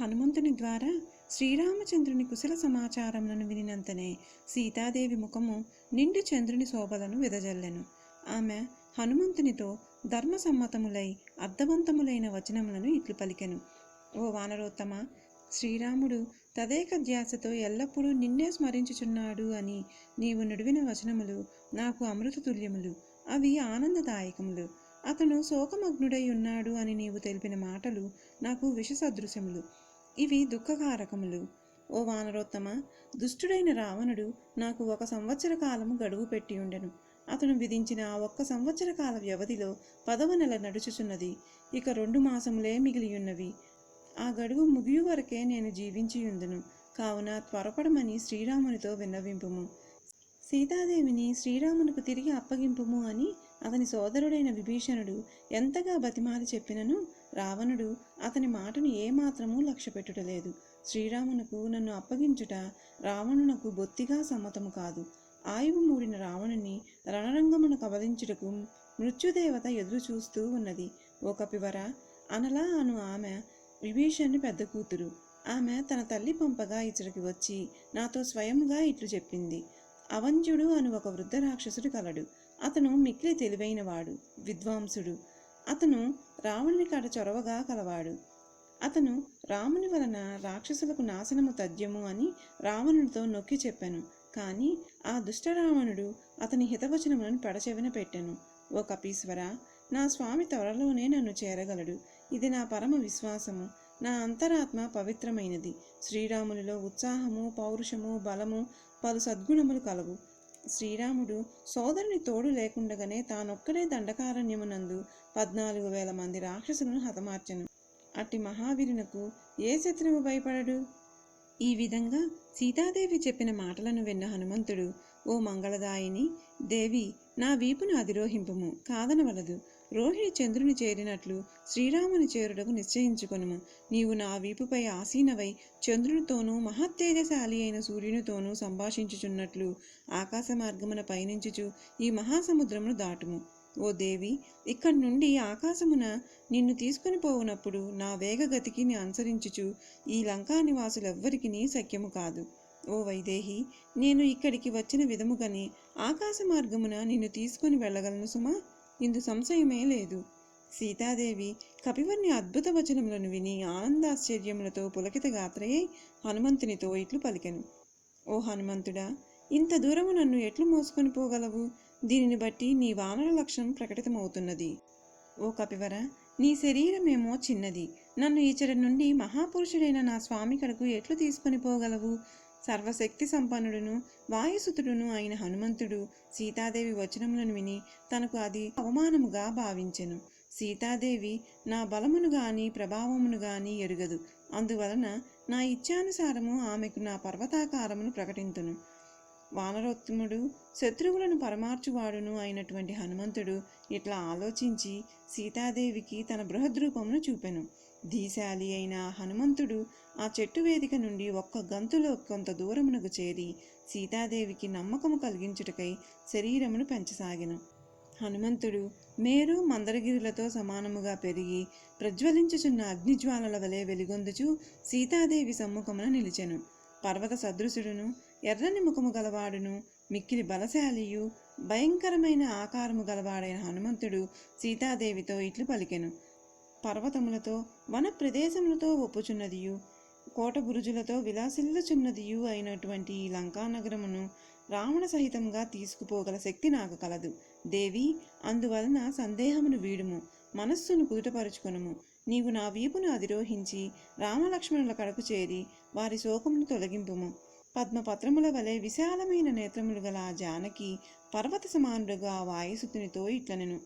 హనుమంతుని ద్వారా శ్రీరామచంద్రుని కుశల సమాచారములను వినినంతనే సీతాదేవి ముఖము నిండు చంద్రుని శోభలను వెదజల్లెను. ఆమె హనుమంతునితో ధర్మసమ్మతములై అర్థవంతములైన వచనములను ఇట్లు పలికెను. ఓ వానరోత్తమ శ్రీరాముడు తదేక ధ్యాసతో ఎల్లప్పుడూ నిన్నే స్మరించుచున్నాడు అని నీవు నుడివిన వచనములు నాకు అమృతతుల్యములు అవి ఆనందదాయకములు. అతను శోకమగ్నుడై ఉన్నాడు అని నీవు తెలిపిన మాటలు నాకు విషసదృశ్యములు. ఇవి దుఃఖకారకములు. ఓ వానరోత్తమ దుష్టుడైన రావణుడు నాకు ఒక సంవత్సర కాలము గడువు పెట్టి ఉండెను. అతను విధించిన ఆ ఒక్క సంవత్సర కాల వ్యవధిలో పదవ నెల నడుచుచున్నది. ఇక రెండు మాసములే మిగిలియున్నవి. ఆ గడువు ముగియు వరకే నేను జీవించియుందును. కావున త్వరపడమని శ్రీరామునితో విన్నవింపుము. సీతాదేవిని శ్రీరామునకు తిరిగి అప్పగింపుము అని అతని సోదరుడైన విభీషణుడు ఎంతగా బతిమాలి చెప్పినను రావణుడు అతని మాటను ఏమాత్రమూ లక్ష్యపెట్టుటలేదు. శ్రీరామునకు నన్ను అప్పగించుట రావణునకు బొత్తిగా సమ్మతము కాదు. ఆయువు మూడిన రావణుని రణరంగమును కబలించుటకు మృత్యుదేవత ఎదురు చూస్తూ ఉన్నది. ఓ కపివర అనలా అను ఆమె విభీషణుని పెద్ద కూతురు. ఆమె తన తల్లి పంపగా ఇచ్చడికి వచ్చి నాతో స్వయంగా ఇట్లు చెప్పింది. అవంజుడు అను ఒక వృద్ధ రాక్షసుడు కలడు. అతను మిక్కిలి తెలివైనవాడు విద్వాంసుడు. అతను రావణుని కాడ చొరవగా కలవాడు. అతను రాముని వలన రాక్షసులకు నాశనము తథ్యము అని రావణునితో నొక్కి చెప్పాను. కానీ ఆ దుష్ట రావణుడు అతని హితవచనములను పెడచెవిన పెట్టాను. ఓ కపీశ్వర నా స్వామి త్వరలోనే నన్ను చేరగలడు. ఇది నా పరమ విశ్వాసము. నా అంతరాత్మ పవిత్రమైనది. శ్రీరామునిలో ఉత్సాహము పౌరుషము బలము పలు సద్గుణములు కలవు. శ్రీరాముడు సోదరుని తోడు లేకుండగానే తానొక్కడే దండకారణ్యమునందు పద్నాలుగు వేల మంది రాక్షసులను హతమార్చెను. అట్టి మహావీరునకు ఏ శత్రువు భయపడడు? ఈ విధంగా సీతాదేవి చెప్పిన మాటలను విన్న హనుమంతుడు ఓ మంగళదాయిని దేవి నా వీపును అధిరోహింపుము కాదనవలదు. రోహిణి చంద్రుని చేరినట్లు శ్రీరాముని చేరుటకు నిశ్చయించుకొనుము. నీవు నా వీపుపై ఆసీనవై చంద్రునితోనూ మహత్తేజశాలి అయిన సూర్యునితోనూ సంభాషించుచున్నట్లు ఆకాశ మార్గమున పయనించుచు ఈ మహాసముద్రమును దాటుము. ఓ దేవి ఇక్కడి నుండి ఆకాశమున నిన్ను తీసుకుని పోవునప్పుడు నా వేగగతికి అనుసరించుచు ఈ లంకా నివాసులెవ్వరికీ సఖ్యము కాదు. ఓ వైదేహి నేను ఇక్కడికి వచ్చిన విధముగాని ఆకాశ మార్గమున నిన్ను తీసుకుని వెళ్ళగలను సుమా? ఇందు సంశయమే లేదు. సీతాదేవి కపివర్ని అద్భుత వచనములను విని ఆనందాశ్చర్యములతో పులకిత గాత్రయై హనుమంతునితో ఇట్లు పలికెను. ఓ హనుమంతుడా ఇంత దూరము నన్ను ఎట్లు మోసుకొని పోగలవు? దీనిని బట్టి నీ వానర లక్షణం ప్రకటితమవుతున్నది. ఓ కపివర నీ శరీరమేమో చిన్నది. నన్ను ఇచ్చడి నుండి మహాపురుషుడైన నా స్వామి కడకు ఎట్లు తీసుకొని పోగలవు? సర్వశక్తి సంపన్నుడును వాయుసుతుడును అయిన హనుమంతుడు సీతాదేవి వచనములను విని తనకు అది అవమానముగా భావించెను. సీతాదేవి నా బలమును గాని ప్రభావమును గాని ఎరుగదు. అందువలన నా ఇచ్ఛానుసారము ఆమెకు నా పర్వతాకారమును ప్రకటింతును. వానరోత్తముడు శత్రువులను పరమార్చువాడును అయినటువంటి హనుమంతుడు ఇట్లా ఆలోచించి సీతాదేవికి తన బృహద్రూపమును చూపెను. ధీశాలి అయిన హనుమంతుడు ఆ చెట్టు వేదిక నుండి ఒక్క గంతులో కొంత దూరమునకు చేరి సీతాదేవికి నమ్మకము కలిగించుటకై శరీరమును పెంచసాగెను. హనుమంతుడు మేరు మందరగిరులతో సమానముగా పెరిగి ప్రజ్వలించుచున్న అగ్నిజ్వాలల వలె వెలుగొందుచు సీతాదేవి సమ్ముఖమున నిలిచెను. పర్వత సదృశుడును ఎర్రని ముఖము గలవాడును మిక్కిలి బలశాలియు భయంకరమైన ఆకారము గలవాడైన హనుమంతుడు సీతాదేవితో ఇట్లు పలికెను. పర్వతములతో వన ప్రదేశములతో ఒప్పుచున్నదియు కోట బురుజులతో విలాసిల్లుచున్నదియు అయినటువంటి ఈ లంకానగరమును రావణ సహితంగా తీసుకుపోగల శక్తి నాకు కలదు. దేవి అందువలన సందేహమును వీడుము మనస్సును కుదుటపరుచుకొనుము. నీవు నా వీపును అధిరోహించి రామలక్ష్మణుల కడకు చేరి వారి శోకమును తొలగింపుము. పద్మపత్రముల వలె విశాలమైన నేత్రములు గల జానకి పర్వత సమానుడుగా వాయుసుతునితో ఇట్లనెను.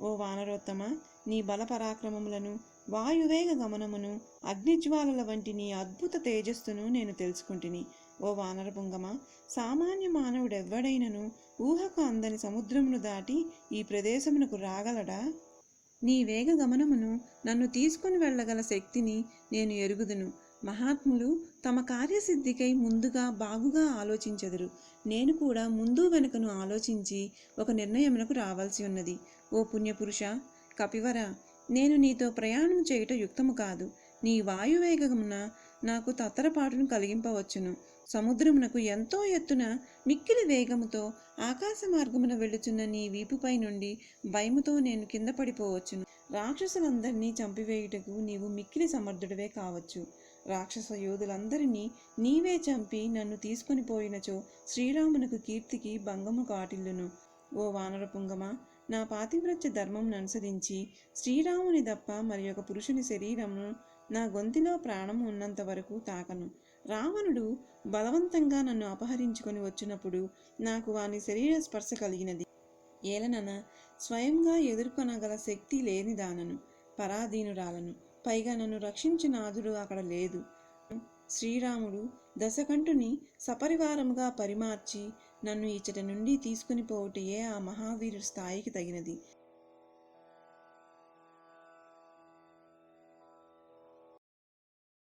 ఓ వానరోత్తమ నీ బలపరాక్రమములను వాయువేగ గమనమును అగ్నిజ్వాలల వంటి నీ అద్భుత తేజస్సును నేను తెలుసుకుంటుని. ఓ వానరపుంగమ సామాన్య మానవుడెవ్వడైనను ఊహకు అందని సముద్రమును దాటి ఈ ప్రదేశమునకు రాగలడా? నీ వేగ గమనమును నన్ను తీసుకుని వెళ్ళగల శక్తిని నేను ఎరుగుదును. మహాత్ములు తమ కార్యసిద్ధికై ముందుగా బాగుగా ఆలోచించెదరు. నేను కూడా ముందు వెనుకను ఆలోచించి ఒక నిర్ణయమునకు రావాల్సి ఉన్నది. ఓ పుణ్యపురుష కపివర నేను నీతో ప్రయాణం చేయుట యుక్తము కాదు. నీ వాయువేగమున నాకు తత్తరపాటును కలిగింపవచ్చును. సముద్రమునకు ఎంతో ఎత్తున మిక్కిలి వేగముతో ఆకాశ మార్గమున వెళుచున్న నీ వీపుపై నుండి భయముతో నేను కింద పడిపోవచ్చును. రాక్షసులందరినీ చంపివేయుటకు నీవు మిక్కిలి సమర్థుడివే కావచ్చు. రాక్షస యోధులందరినీ నీవే చంపి నన్ను తీసుకొని పోయినచో శ్రీరామునకు కీర్తికి భంగము కాటిల్లును. ఓ వానరపుంగమా నా పాతివ్రత్య ధర్మంను అనుసరించి శ్రీరాముని దప్ప మరి ఒక పురుషుని శరీరమును నా గొంతిలో ప్రాణం ఉన్నంత వరకు తాకను. రావణుడు బలవంతంగా నన్ను అపహరించుకొని వచ్చినప్పుడు నాకు వాని శరీర స్పర్శ కలిగినది. ఏలనన స్వయంగా ఎదుర్కొనగల శక్తి లేని దానను పరాధీనురాలను. పైగా నన్ను రక్షించిన ఆదుడు అక్కడ లేదు. శ్రీరాముడు దశకంఠుని సపరివారముగా పరిమార్చి నన్ను ఇచ్చట నుండి తీసుకుని పోవటయే ఆ మహావీరుడి స్థాయికి తగినది.